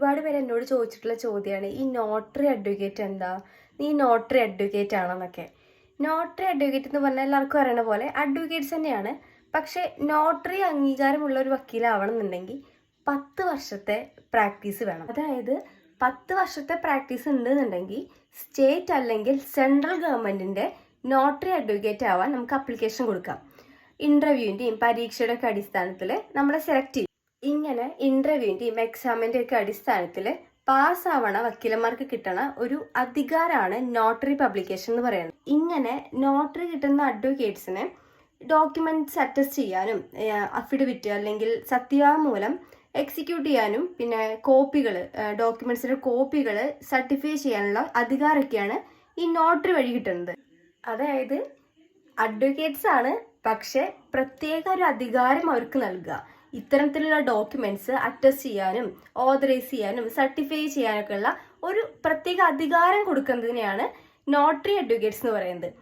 ഒരുപാട് പേര് എന്നോട് ചോദിച്ചിട്ടുള്ള ചോദ്യമാണ് ഈ നോട്ടറി അഡ്വക്കേറ്റ് എന്താ? നീ നോട്ടറി അഡ്വക്കേറ്റ് ആണെന്നൊക്കെ. നോട്ടറി അഡ്വക്കേറ്റ് എന്ന് പറഞ്ഞാൽ എല്ലാവർക്കും അറിയണ പോലെ അഡ്വക്കേറ്റ്സ് തന്നെയാണ്. പക്ഷേ നോട്ടറി അംഗീകാരമുള്ള ഒരു വക്കീലാവണം എന്നുണ്ടെങ്കിൽ പത്ത് വർഷത്തെ പ്രാക്ടീസ് വേണം. അതായത് പത്ത് വർഷത്തെ പ്രാക്ടീസ് ഉണ്ടെന്നുണ്ടെങ്കിൽ സ്റ്റേറ്റ് അല്ലെങ്കിൽ സെൻട്രൽ ഗവൺമെന്റിന്റെ നോട്ടറി അഡ്വക്കേറ്റ് ആവാൻ നമുക്ക് അപ്ലിക്കേഷൻ കൊടുക്കാം. ഇന്റർവ്യൂവിന്റെയും പരീക്ഷയുടെ ഒക്കെ അടിസ്ഥാനത്തിൽ നമ്മളെ സെലക്ട് ചെയ്യും. ഇങ്ങനെ ഇന്റർവ്യൂവിന്റെയും എക്സാമിന്റെ ഒക്കെ അടിസ്ഥാനത്തിൽ പാസ്സാവണ വക്കീലന്മാർക്ക് കിട്ടണ ഒരു അധികാരമാണ് നോട്ടറി പബ്ലിക്കേഷൻ എന്ന് പറയുന്നത്. ഇങ്ങനെ നോട്ടറി കിട്ടുന്ന അഡ്വക്കേറ്റ്സിന് ഡോക്യുമെന്റ്സ് അറ്റസ്റ്റ് ചെയ്യാനും അഫിഡവിറ്റ് അല്ലെങ്കിൽ സത്യവാങ്മൂലം എക്സിക്യൂട്ട് ചെയ്യാനും പിന്നെ കോപ്പികൾ ഡോക്യുമെന്റ്സിന്റെ കോപ്പികൾ സർട്ടിഫൈ ചെയ്യാനുള്ള അധികാരമൊക്കെയാണ് ഈ നോട്ടറി വഴി കിട്ടുന്നത്. അതായത് അഡ്വക്കേറ്റ്സ് ആണ് പക്ഷെ പ്രത്യേക ഒരു അധികാരം അവർക്ക് നൽകുക. ഇത്തരത്തിലുള്ള ഡോക്യുമെന്റ്സ് അറ്റസ്റ്റ് ചെയ്യാനും ഓതറൈസ് ചെയ്യാനും സർട്ടിഫൈ ചെയ്യാനൊക്കെ ഉള്ള ഒരു പ്രത്യേക അധികാരം കൊടുക്കുന്നതിനെയാണ് നോട്ടറി അഡ്വക്കേറ്റ്സ് എന്ന് പറയുന്നത്.